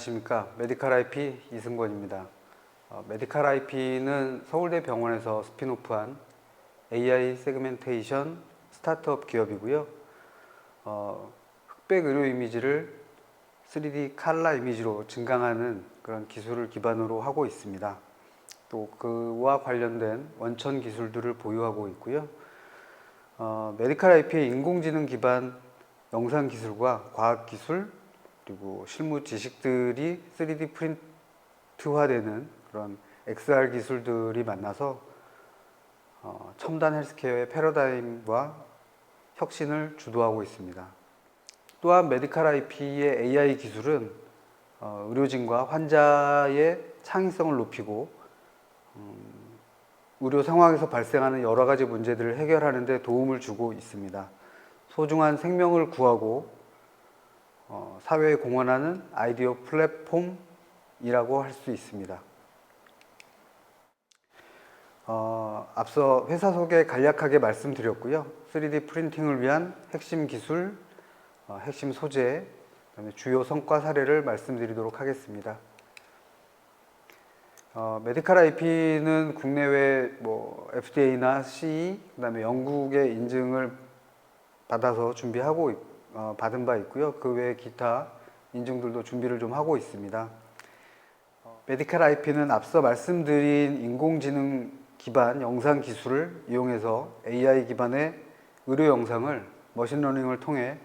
안녕하십니까 메디칼 IP 이승권입니다. 어, 메디칼 IP는 서울대 병원에서 스피노프한 AI 세그멘테이션 스타트업 기업이고요. 어, 흑백 의료 이미지를 3D 칼라 이미지로 증강하는 그런 기술을 기반으로 하고 있습니다. 또 그와 관련된 원천 기술들을 보유하고 있고요. 어, 메디칼 IP의 인공지능 기반 영상 기술과 과학 기술 그리고 실무 지식들이 3D 프린트화되는 그런 XR 기술들이 만나서 어, 첨단 헬스케어의 패러다임과 혁신을 주도하고 있습니다. 또한 메디칼 IP의 AI 기술은 어, 의료진과 환자의 창의성을 높이고 음, 의료 상황에서 발생하는 여러 가지 문제들을 해결하는 데 도움을 주고 있습니다. 소중한 생명을 구하고 어, 사회에 공헌하는 아이디어 플랫폼이라고 할 수 있습니다. 어, 앞서 회사 소개 간략하게 말씀드렸고요. 3D 프린팅을 위한 핵심 기술, 어, 핵심 소재, 그다음에 주요 성과 사례를 말씀드리도록 하겠습니다. 어, 메디칼 IP는 국내외 뭐 FDA나 CE, 그다음에 영국의 인증을 받아서 준비하고 있- 어, 받은 바 있고요. 그 외에 기타 인증들도 준비를 좀 하고 있습니다. 어, 메디칼 IP는 앞서 말씀드린 인공지능 기반 영상 기술을 이용해서 AI 기반의 의료 영상을 머신러닝을 통해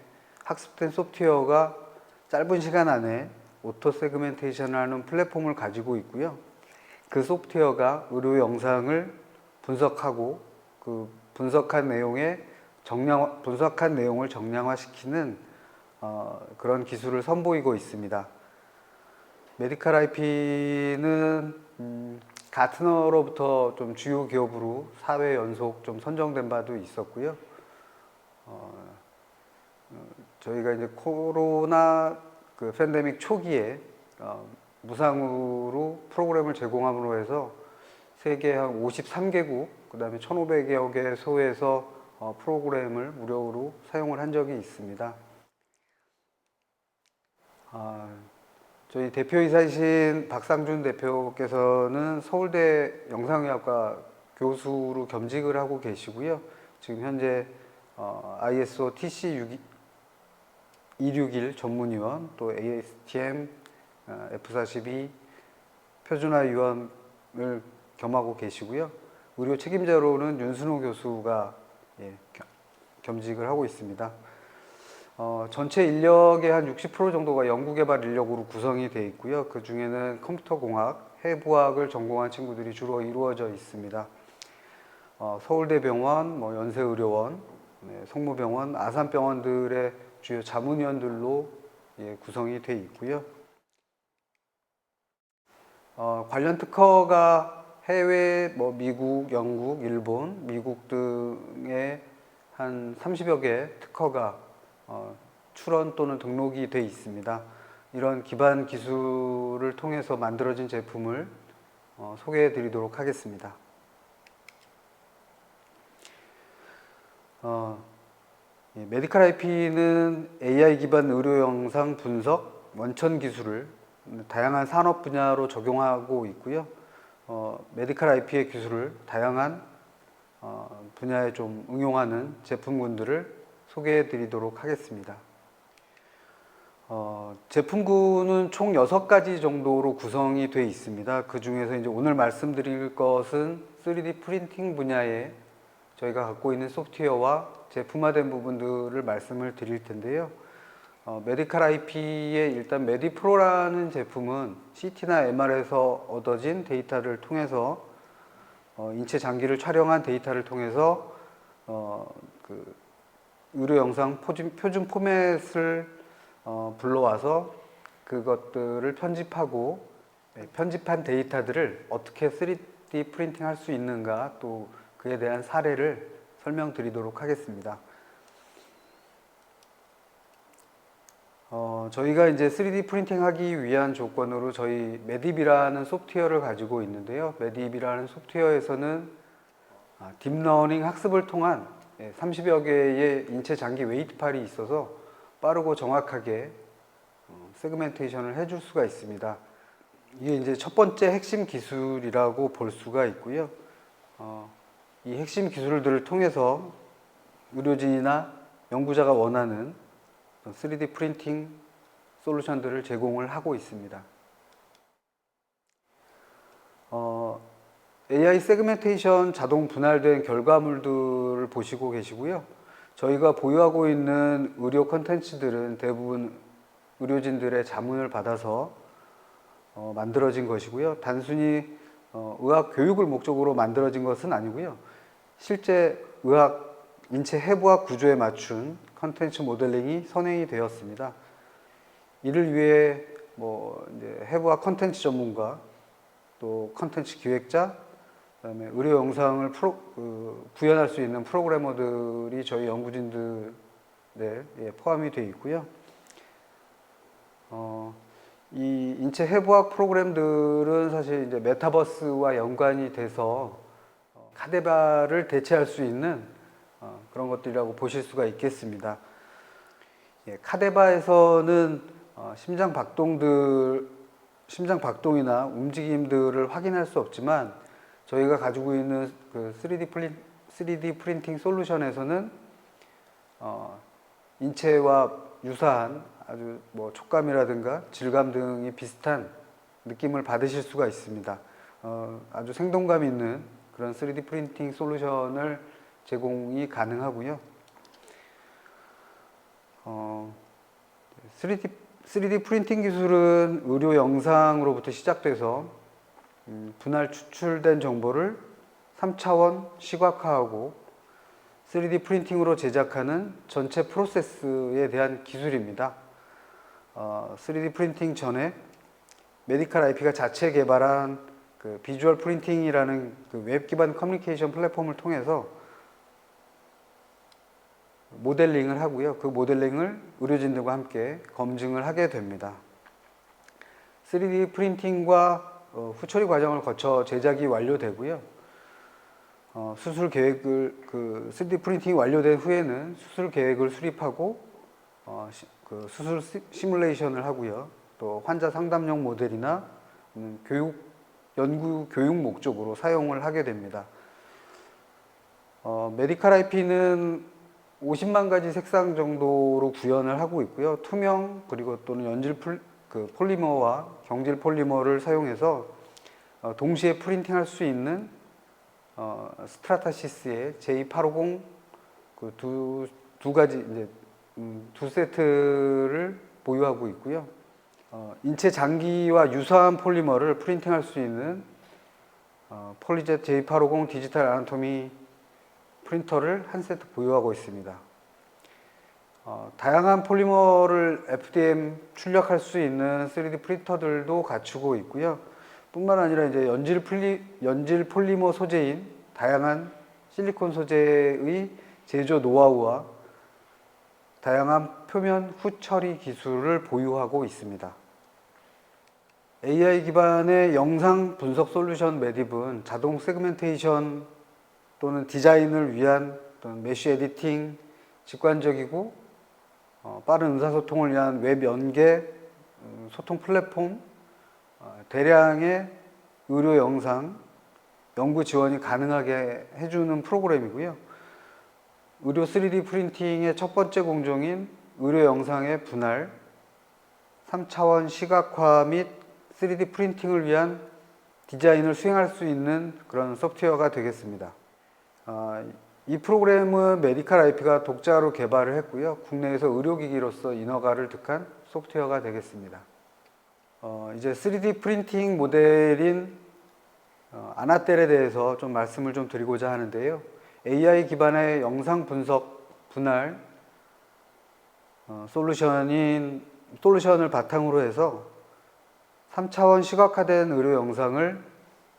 학습된 소프트웨어가 짧은 시간 안에 오토 세그멘테이션을 하는 플랫폼을 가지고 있고요. 그 소프트웨어가 의료 영상을 분석하고 그 분석한 내용의 정량 분석한 내용을 정량화시키는 어, 그런 기술을 선보이고 있습니다. 메디칼 IP는 음, 가트너로부터 좀 주요 기업으로 4회 연속 좀 선정된 바도 있었고요. 어, 어, 저희가 이제 코로나 그 팬데믹 초기에 어, 무상으로 프로그램을 제공함으로 해서 세계 한 53개국, 그 다음에 1,500여 개 소에서 어, 프로그램을 무료로 사용을 한 적이 있습니다. 아, 저희 대표이사이신 박상준 대표께서는 서울대 영상의학과 교수로 겸직을 하고 계시고요. 지금 현재 어, ISO TC 261 전문위원 또 ASTM 어, F42 표준화위원을 겸하고 계시고요. 의료 책임자로는 윤순호 교수가 예, 겸- 겸직을 하고 있습니다. 어, 전체 인력의 한 60% 정도가 연구개발 인력으로 구성이 되어 있고요. 그 중에는 컴퓨터공학, 해부학을 전공한 친구들이 주로 이루어져 있습니다. 어, 서울대병원, 뭐 연세의료원, 네, 성모병원, 아산병원들의 주요 자문위원들로 예, 구성이 되어 있고요. 어, 관련 특허가 해외, 뭐 미국, 영국, 일본, 미국 등의 한 30여 개 특허가 어, 출원 또는 등록이 돼 있습니다. 이런 기반 기술을 통해서 만들어진 제품을 어, 소개해 드리도록 하겠습니다. 어, 예, 메디칼 IP는 AI 기반 의료 영상 분석 원천 기술을 다양한 산업 분야로 적용하고 있고요. 어, 메디칼 IP의 기술을 다양한 어, 분야에 좀 응용하는 제품군들을 소개해 드리도록 하겠습니다. 어, 제품군은 총 6가지 정도로 구성이 되어 있습니다. 그 중에서 이제 오늘 말씀드릴 것은 3D 프린팅 분야에 저희가 갖고 있는 소프트웨어와 제품화된 부분들을 말씀을 드릴 텐데요. 어, 메디칼 IP의 일단 메디프로라는 제품은 CT나 MR에서 얻어진 데이터를 통해서 어, 인체 장기를 촬영한 데이터를 통해서 어, 그 의료 영상 표준, 표준 포맷을 어, 불러와서 그것들을 편집하고 네, 편집한 데이터들을 어떻게 3D 프린팅 할 수 있는가 또 그에 대한 사례를 설명드리도록 하겠습니다. 어, 저희가 이제 3D 프린팅 하기 위한 조건으로 저희 메딥이라는 소프트웨어를 가지고 있는데요. 메딥이라는 소프트웨어에서는 아, 딥러닝 학습을 통한 예, 30여 개의 인체 장기 웨이트 팔이 있어서 빠르고 정확하게 어, 세그멘테이션을 해줄 수가 있습니다. 이게 이제 첫 번째 핵심 기술이라고 볼 수가 있고요. 어, 이 핵심 기술들을 통해서 의료진이나 연구자가 원하는 3D 프린팅 솔루션들을 제공을 하고 있습니다. 어, AI 세그멘테이션 자동 분할된 결과물들을 보시고 계시고요. 저희가 보유하고 있는 의료 컨텐츠들은 대부분 의료진들의 자문을 받아서 어, 만들어진 것이고요. 단순히 어, 의학 교육을 목적으로 만들어진 것은 아니고요. 실제 의학 인체 해부학 구조에 맞춘 컨텐츠 모델링이 선행이 되었습니다. 이를 위해 뭐 해부학 컨텐츠 전문가 또 컨텐츠 기획자 그다음에 의료 영상을 프로, 그, 구현할 수 있는 프로그래머들이 저희 연구진들에 예, 포함이 되어 있고요. 어, 이 인체 해부학 프로그램들은 사실 이제 메타버스와 연관이 돼서 어, 카데바를 대체할 수 있는 어, 그런 것들이라고 보실 수가 있겠습니다. 예, 카데바에서는 어, 심장 박동들, 심장 박동이나 움직임들을 확인할 수 없지만 저희가 가지고 있는 그 3D 프린 3D 프린팅 솔루션에서는 어, 인체와 유사한 아주 뭐 촉감이라든가 질감 등이 비슷한 느낌을 받으실 수가 있습니다. 어, 아주 생동감 있는 그런 3D 프린팅 솔루션을 제공이 가능하고요. 어, 3D, 3D 프린팅 기술은 의료 영상으로부터 시작돼서 음, 분할 추출된 정보를 3차원 시각화하고 3D 프린팅으로 제작하는 전체 프로세스에 대한 기술입니다. 어, 3D 프린팅 전에 메디칼 IP가 자체 개발한 그 비주얼 프린팅이라는 그 웹 기반 커뮤니케이션 플랫폼을 통해서 모델링을 하고요. 그 모델링을 의료진들과 함께 검증을 하게 됩니다. 3D 프린팅과 어, 후처리 과정을 거쳐 제작이 완료되고요. 어, 수술 계획을 그 3D 프린팅이 완료된 후에는 수술 계획을 수립하고 어, 시, 그 수술 시, 시뮬레이션을 하고요. 또 환자 상담용 모델이나 음, 교육 연구 교육 목적으로 사용을 하게 됩니다. 어, 메디칼 IP는 50만 가지 색상 정도로 구현을 하고 있고요. 투명 그리고 또는 연질 풀, 그 폴리머와 경질 폴리머를 사용해서 어, 동시에 프린팅할 수 있는 어, 스트라타시스의 J850 그두두 가지 이제 음, 두 세트를 보유하고 있고요. 어, 인체 장기와 유사한 폴리머를 프린팅할 수 있는 어, 폴리젯 J850 디지털 아나토미 프린터를 한 세트 보유하고 있습니다. 어, 다양한 폴리머를 FDM 출력할 수 있는 3D 프린터들도 갖추고 있고요. 뿐만 아니라 이제 연질, 플리, 연질 폴리머 소재인 다양한 실리콘 소재의 제조 노하우와 다양한 표면 후처리 기술을 보유하고 있습니다. AI 기반의 영상 분석 솔루션 매듭은 자동 세그멘테이션 또는 디자인을 위한 또는 메쉬 에디팅, 직관적이고 어, 빠른 의사소통을 위한 웹 연계 음, 소통 플랫폼, 어, 대량의 의료 영상, 연구 지원이 가능하게 해주는 프로그램이고요. 의료 3D 프린팅의 첫 번째 공정인 의료 영상의 분할, 3차원 시각화 및 3D 프린팅을 위한 디자인을 수행할 수 있는 그런 소프트웨어가 되겠습니다. 어, 이 프로그램은 메디칼 IP가 독자로 개발을 했고요. 국내에서 의료기기로서 인허가를 득한 소프트웨어가 되겠습니다. 어, 이제 3D 프린팅 모델인 어, 아나텔에 대해서 좀 말씀을 좀 드리고자 하는데요. AI 기반의 영상 분석 분할 어, 솔루션인 솔루션을 바탕으로 해서 3차원 시각화된 의료 영상을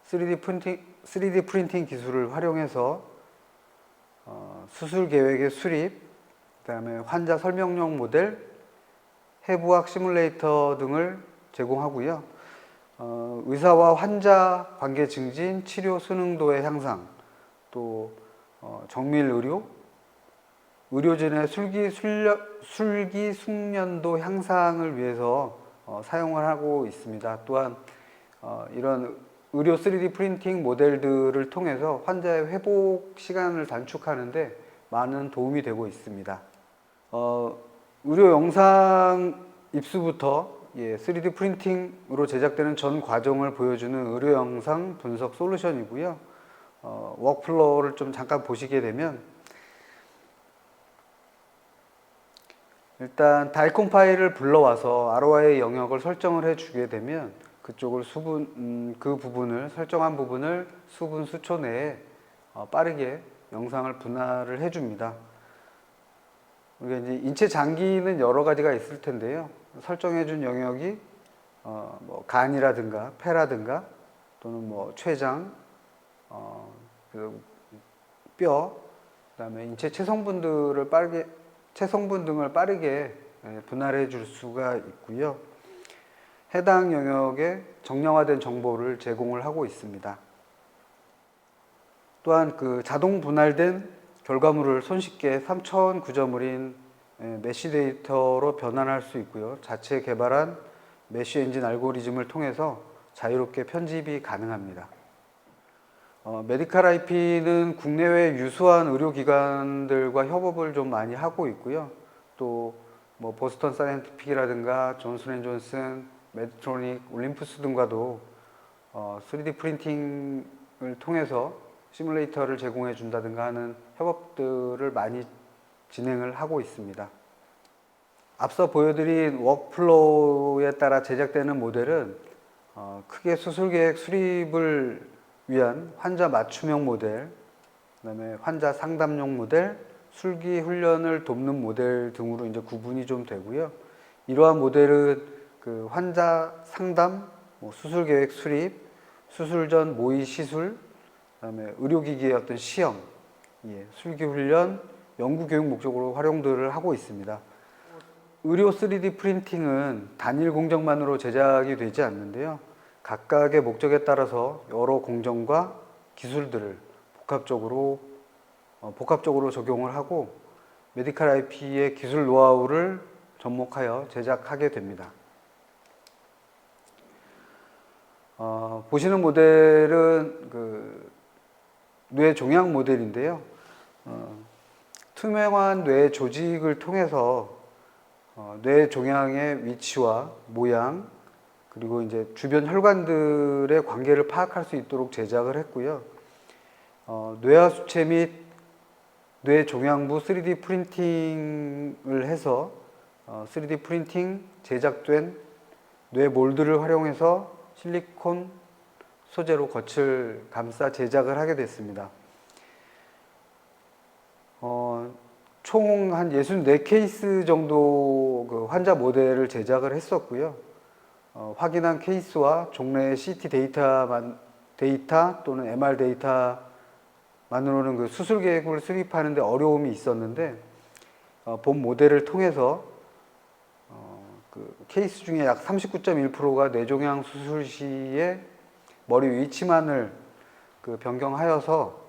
3D 프린팅 3D 프린팅 기술을 활용해서 어, 수술 계획의 수립, 그다음에 환자 설명용 모델, 해부학 시뮬레이터 등을 제공하고요. 어, 의사와 환자 관계 증진, 치료 순응도의 향상, 또 어, 정밀 의료, 의료진의 술기, 술려, 술기 숙련도 향상을 위해서 어, 사용을 하고 있습니다. 또한 어, 이런 의료 3D 프린팅 모델들을 통해서 환자의 회복 시간을 단축하는데 많은 도움이 되고 있습니다. 어, 의료 영상 입수부터 예, 3D 프린팅으로 제작되는 전 과정을 보여주는 의료 영상 분석 솔루션이고요. 어, 워크플로우를 좀 잠깐 보시게 되면 일단 달콤 파일을 불러와서 ROI 영역을 설정을 해주게 되면 그쪽을 수분 음, 그 부분을 설정한 부분을 수분 수초 내에 어, 빠르게 영상을 분할을 해줍니다. 우리가 이제 인체 장기는 여러 가지가 있을 텐데요. 설정해준 영역이 어, 뭐 간이라든가 폐라든가 또는 뭐 췌장, 어, 그 뼈, 그다음에 인체 체성분들을 빠르게 체성분 등을 빠르게 예, 분할해 줄 수가 있고요. 해당 영역에 정량화된 정보를 제공을 하고 있습니다. 또한 그 자동 분할된 결과물을 손쉽게 3천 구조물인 예, 메쉬 데이터로 변환할 수 있고요. 자체 개발한 메쉬 엔진 알고리즘을 통해서 자유롭게 편집이 가능합니다. 어, 메디칼 IP는 국내외 유수한 의료기관들과 협업을 좀 많이 하고 있고요. 또 뭐 보스턴 사이언티픽이라든가 존슨 앤 존슨, 메드트로닉, 올림푸스 등과도 어, 3D 프린팅을 통해서 시뮬레이터를 제공해 준다든가 하는 협업들을 많이 진행을 하고 있습니다. 앞서 보여드린 워크플로우에 따라 제작되는 모델은 어, 크게 수술 계획 수립을 위한 환자 맞춤형 모델, 그다음에 환자 상담용 모델, 술기 훈련을 돕는 모델 등으로 이제 구분이 좀 되고요. 이러한 모델은 그 환자 상담, 뭐 수술 계획 수립, 수술 전 모의 시술, 그다음에 의료기기의 어떤 시험, 예, 술기 훈련, 연구 교육 목적으로 활용들을 하고 있습니다. 의료 3D 프린팅은 단일 공정만으로 제작이 되지 않는데요. 각각의 목적에 따라서 여러 공정과 기술들을 복합적으로 어, 복합적으로 적용을 하고 메디칼 IP의 기술 노하우를 접목하여 제작하게 됩니다. 어, 보시는 모델은 그 뇌 종양 모델인데요. 어, 투명한 뇌 조직을 통해서 어, 뇌 종양의 위치와 모양 그리고 이제 주변 혈관들의 관계를 파악할 수 있도록 제작을 했고요. 어, 뇌하 수체 및 뇌 종양부 3D 프린팅을 해서 어, 3D 프린팅 제작된 뇌 몰드를 활용해서 실리콘 소재로 겉을 감싸 제작을 하게 됐습니다. 어, 총 한 64케이스 정도 그 환자 모델을 제작을 했었고요. 어, 확인한 케이스와 종래의 CT 데이터만, 데이터 또는 MR 데이터만으로는 그 수술 계획을 수립하는데 어려움이 있었는데 어, 본 모델을 통해서 어, 그 케이스 중에 약 39.1%가 뇌종양 수술 시에 머리 위치만을 그 변경하여서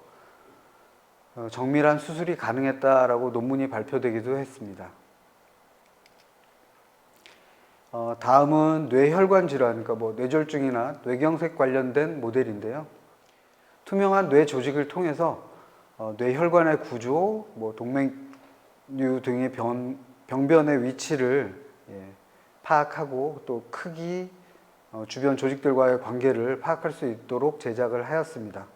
어, 정밀한 수술이 가능했다라고 논문이 발표되기도 했습니다. 어, 다음은 뇌혈관 질환, 그러니까 뭐 뇌졸중이나 뇌경색 관련된 모델인데요. 투명한 뇌 조직을 통해서 어, 뇌혈관의 구조, 뭐 동맥류 등의 변, 병변의 위치를 예, 파악하고 또 크기, 어, 주변 조직들과의 관계를 파악할 수 있도록 제작을 하였습니다.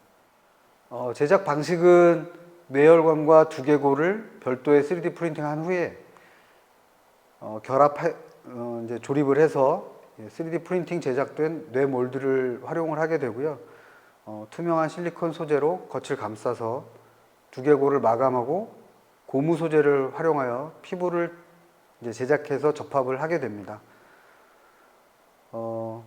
어, 제작 방식은 뇌혈관과 두개골을 별도의 3D 프린팅한 후에 어, 결합해 어, 이제 조립을 해서 3D 프린팅 제작된 뇌 몰드를 활용을 하게 되고요. 어, 투명한 실리콘 소재로 겉을 감싸서 두개골을 마감하고 고무 소재를 활용하여 피부를 이제 제작해서 접합을 하게 됩니다. 어,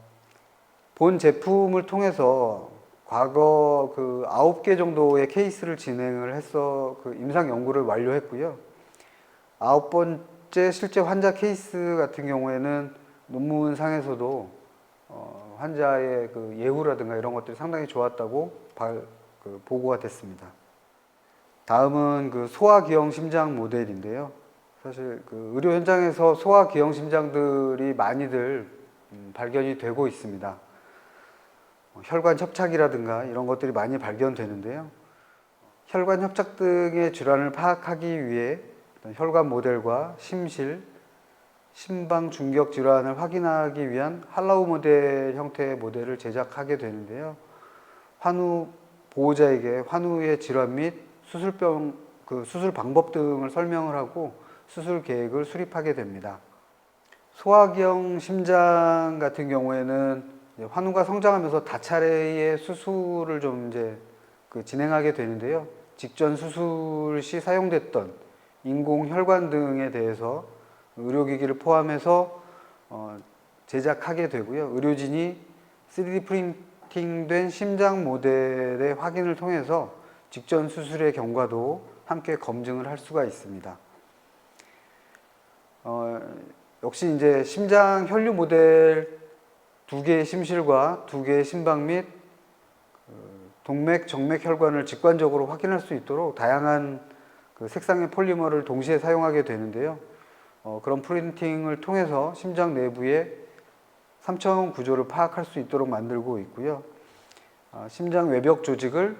본 제품을 통해서 과거 그 아홉 개 정도의 케이스를 진행을 해서 그 임상 연구를 완료했고요. 아홉 번째 실제 환자 케이스 같은 경우에는 논문상에서도 어, 환자의 그 예후라든가 이런 것들이 상당히 좋았다고 발, 그 보고가 됐습니다. 다음은 그 소아기형 심장 모델인데요. 사실 그 의료 현장에서 소아 기형 심장들이 많이들 음, 발견이 되고 있습니다. 어, 혈관 협착이라든가 이런 것들이 많이 발견되는데요. 혈관 협착 등의 질환을 파악하기 위해 혈관 모델과 심실, 심방 중격 질환을 확인하기 위한 할라우 모델 형태의 모델을 제작하게 되는데요. 환우 보호자에게 환우의 질환 및 수술병 그 수술 방법 등을 설명을 하고 수술 계획을 수립하게 됩니다. 소화경 심장 같은 경우에는 환우가 성장하면서 다차례의 수술을 좀 이제 그 진행하게 되는데요. 직전 수술 시 사용됐던 인공 혈관 등에 대해서 의료기기를 포함해서 어, 제작하게 되고요. 의료진이 3D 프린팅된 심장 모델의 확인을 통해서 직전 수술의 경과도 함께 검증을 할 수가 있습니다. 어, 역시 이제 심장 혈류 모델 두 개의 심실과 두 개의 심방 및그 동맥, 정맥 혈관을 직관적으로 확인할 수 있도록 다양한 그 색상의 폴리머를 동시에 사용하게 되는데요. 어, 그런 프린팅을 통해서 심장 내부의 3차원 구조를 파악할 수 있도록 만들고 있고요. 아, 심장 외벽 조직을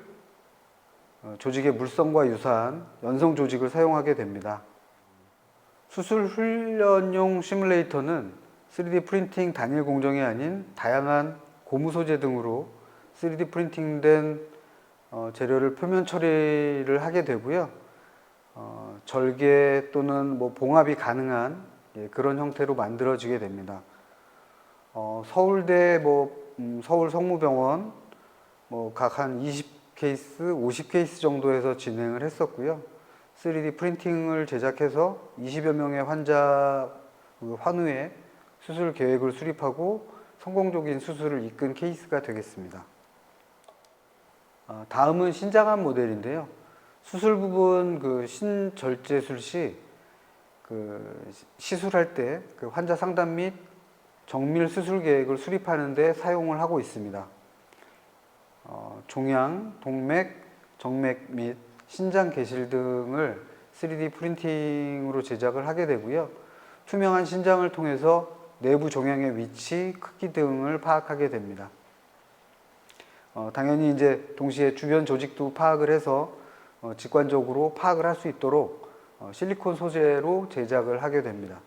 어, 조직의 물성과 유사한 연성 조직을 사용하게 됩니다. 수술 훈련용 시뮬레이터는 3D 프린팅 단일 공정이 아닌 다양한 고무 소재 등으로 3D 프린팅된 어, 재료를 표면 처리를 하게 되고요. 어, 절개 또는 뭐 봉합이 가능한 예, 그런 형태로 만들어지게 됩니다. 어, 서울대 뭐 음, 서울 성모병원 뭐 각 한 20 케이스, 50 케이스 정도에서 진행을 했었고요. 3D 프린팅을 제작해서 20여 명의 환자 그 환우의 수술 계획을 수립하고 성공적인 수술을 이끈 케이스가 되겠습니다. 아, 다음은 신장암 모델인데요. 수술 부분 그 신절제술 시 그 시술할 때 그 환자 상담 및 정밀 수술 계획을 수립하는데 사용을 하고 있습니다. 어, 종양, 동맥, 정맥 및 신장 개실 등을 3D 프린팅으로 제작을 하게 되고요. 투명한 신장을 통해서 내부 종양의 위치, 크기 등을 파악하게 됩니다. 어, 당연히 이제 동시에 주변 조직도 파악을 해서 어, 직관적으로 파악을 할 수 있도록 어, 실리콘 소재로 제작을 하게 됩니다.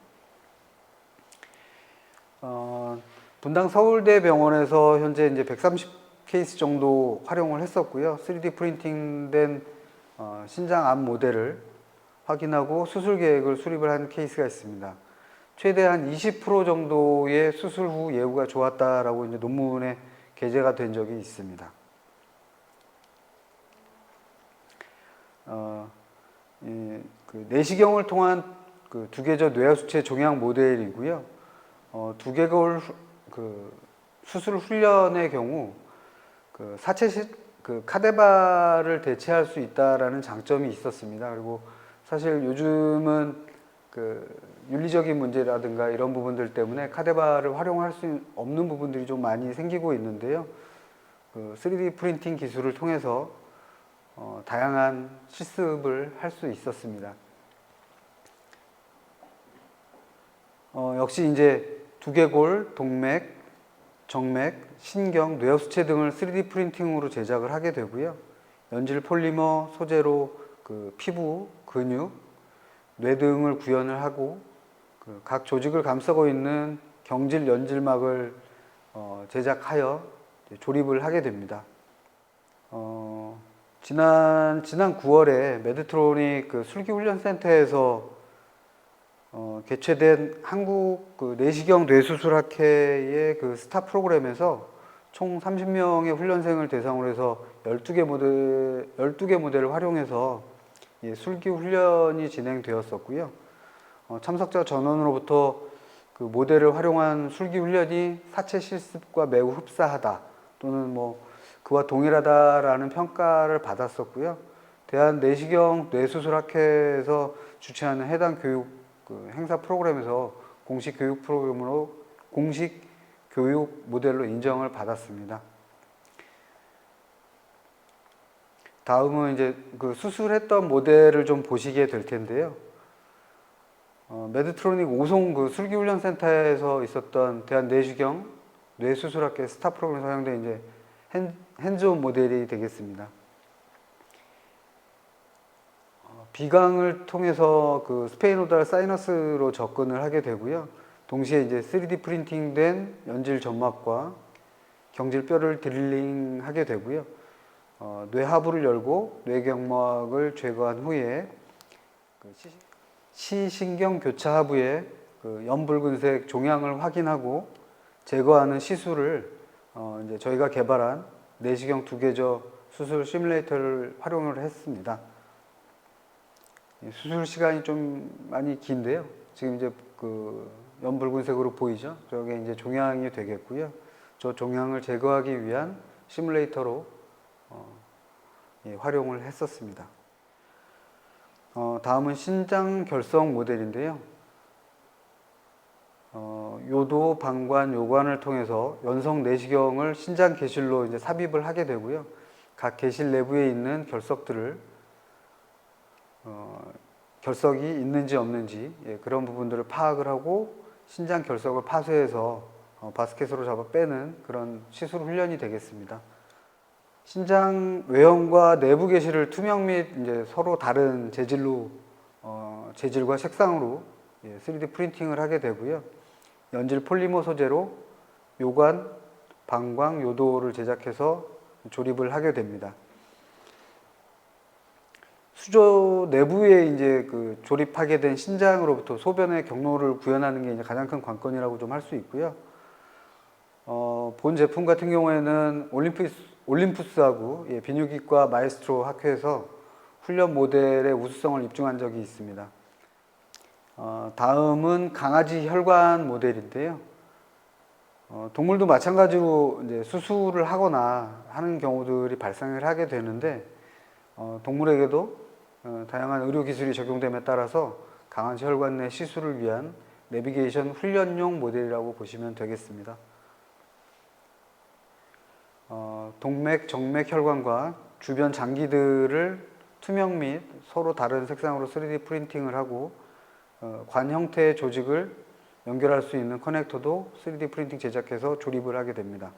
어, 분당 서울대병원에서 현재 이제 130 케이스 정도 활용을 했었고요. 3D 프린팅된 어, 신장 암 모델을 확인하고 수술 계획을 수립을 한 케이스가 있습니다. 최대 한 20% 정도의 수술 후 예후가 좋았다라고 이제 논문에 게재가 된 적이 있습니다. 어, 이, 그 내시경을 통한 그 두개저 뇌하수체 종양 모델이고요. 어, 두개골 후- 그 수술 훈련의 경우 그 사체 시, 그 카데바를 대체할 수 있다라는 장점이 있었습니다. 그리고 사실 요즘은 그 윤리적인 문제라든가 이런 부분들 때문에 카데바를 활용할 수 없는 부분들이 좀 많이 생기고 있는데요. 그 3D 프린팅 기술을 통해서 어, 다양한 실습을 할 수 있었습니다. 어, 역시 이제 두개골, 동맥, 정맥, 신경, 뇌하수체 등을 3D 프린팅으로 제작을 하게 되고요. 연질 폴리머 소재로 그 피부, 근육, 뇌 등을 구현을 하고 그 각 조직을 감싸고 있는 경질 연질막을 어, 제작하여 조립을 하게 됩니다. 어, 지난 지난 9월에 메드트로닉 그 술기 훈련 센터에서 어, 개최된 한국 그 내시경 뇌수술학회의 그 스타 프로그램에서 총 30명의 훈련생을 대상으로 해서 12개 모델 12개 모델을 활용해서 예, 술기 훈련이 진행되었었고요. 어, 참석자 전원으로부터 그 모델을 활용한 술기 훈련이 사체 실습과 매우 흡사하다 또는 뭐 그와 동일하다라는 평가를 받았었고요. 대한 내시경 뇌수술학회에서 주최하는 해당 교육 그 행사 프로그램에서 공식 교육 프로그램으로 공식 교육 모델로 인정을 받았습니다. 다음은 이제 그 수술했던 모델을 좀 보시게 될 텐데요. 어, 어, 메드트로닉 오송 그 술기훈련센터에서 있었던 대한내시경 뇌수술학회 스타 프로그램에 사용된 이제 핸, 핸즈온 모델이 되겠습니다. 어, 비강을 통해서 그 스페인오달 사이너스로 접근을 하게 되고요. 동시에 이제 3D 프린팅된 연질 점막과 경질 뼈를 드릴링하게 되고요. 어, 뇌 하부를 열고 뇌경막을 제거한 후에 그 시, 시신경 교차 하부에 그 연붉은색 종양을 확인하고 제거하는 시술을 어, 이제 저희가 개발한 내시경 두개저 수술 시뮬레이터를 활용을 했습니다. 이 수술 시간이 좀 많이 긴데요. 지금 이제 그 연붉은색으로 보이죠? 저게 이제 종양이 되겠고요. 저 종양을 제거하기 위한 시뮬레이터로 어, 예, 활용을 했었습니다. 어, 다음은 신장 결석 모델인데요. 어, 요도, 방관, 요관을 통해서 연성 내시경을 신장 개실로 이제 삽입을 하게 되고요. 각 개실 내부에 있는 결석들을 어, 결석이 있는지 없는지 예, 그런 부분들을 파악을 하고 신장 결석을 파쇄해서 어, 바스켓으로 잡아 빼는 그런 시술 훈련이 되겠습니다. 신장 외형과 내부 개실을 투명 및 이제 서로 다른 재질로 어, 재질과 색상으로 예, 3D 프린팅을 하게 되고요. 연질 폴리머 소재로 요관, 방광, 요도를 제작해서 조립을 하게 됩니다. 수조 내부에 이제 그 조립하게 된 신장으로부터 소변의 경로를 구현하는 게 이제 가장 큰 관건이라고 좀 할 수 있고요. 어, 본 제품 같은 경우에는 올림푸스, 올림푸스하고 예, 비뇨기과 마에스트로 학회에서 훈련 모델의 우수성을 입증한 적이 있습니다. 어, 다음은 강아지 혈관 모델인데요. 어, 동물도 마찬가지로 이제 수술을 하거나 하는 경우들이 발생을 하게 되는데 어, 동물에게도 어, 다양한 의료 기술이 적용됨에 따라서 강아지 혈관 내 시술을 위한 내비게이션 훈련용 모델이라고 보시면 되겠습니다. 어, 동맥, 정맥 혈관과 주변 장기들을 투명 및 서로 다른 색상으로 3D 프린팅을 하고 어, 관 형태의 조직을 연결할 수 있는 커넥터도 3D 프린팅 제작해서 조립을 하게 됩니다.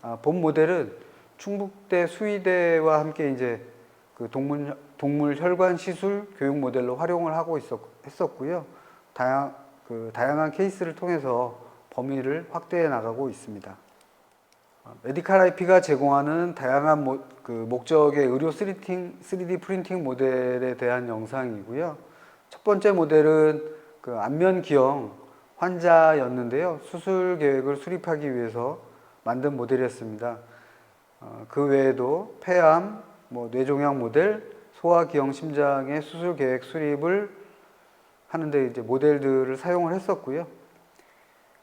아, 본 모델은 충북대 수의대와 함께 이제 그 동물, 동물 혈관 시술 교육 모델로 활용을 하고 있었, 했었고요. 다양, 그 다양한 케이스를 통해서 범위를 확대해 나가고 있습니다. 아, 메디칼 IP가 제공하는 다양한 모, 그 목적의 의료 3D, 3D 프린팅 모델에 대한 영상이고요. 첫 번째 모델은 그 안면 기형 환자였는데요. 수술 계획을 수립하기 위해서 만든 모델이었습니다. 어, 그 외에도 폐암, 뭐 뇌종양 모델, 소아 기형 심장의 수술 계획 수립을 하는데 이제 모델들을 사용을 했었고요.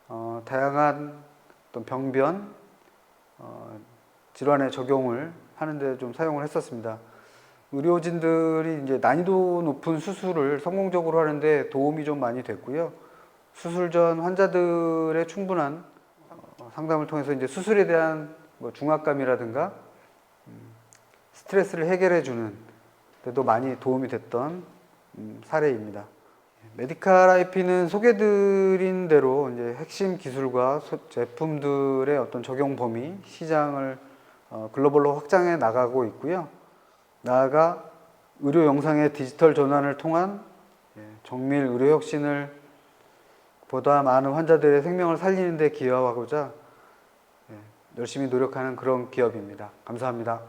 어, 다양한 어떤 병변, 어, 질환의 적용을 하는데 좀 사용을 했었습니다. 의료진들이 이제 난이도 높은 수술을 성공적으로 하는데 도움이 좀 많이 됐고요. 수술 전 환자들의 충분한 어, 상담을 통해서 이제 수술에 대한 뭐 중압감이라든가 음, 스트레스를 해결해 주는 데도 많이 도움이 됐던 음, 사례입니다. 메디칼 IP는 소개드린 대로 이제 핵심 기술과 소- 제품들의 어떤 적용 범위, 시장을 어, 글로벌로 확장해 나가고 있고요. 나아가 의료 영상의 디지털 전환을 통한 예, 정밀 의료 혁신을 보다 많은 환자들의 생명을 살리는 데 기여하고자 예, 열심히 노력하는 그런 기업입니다. 감사합니다.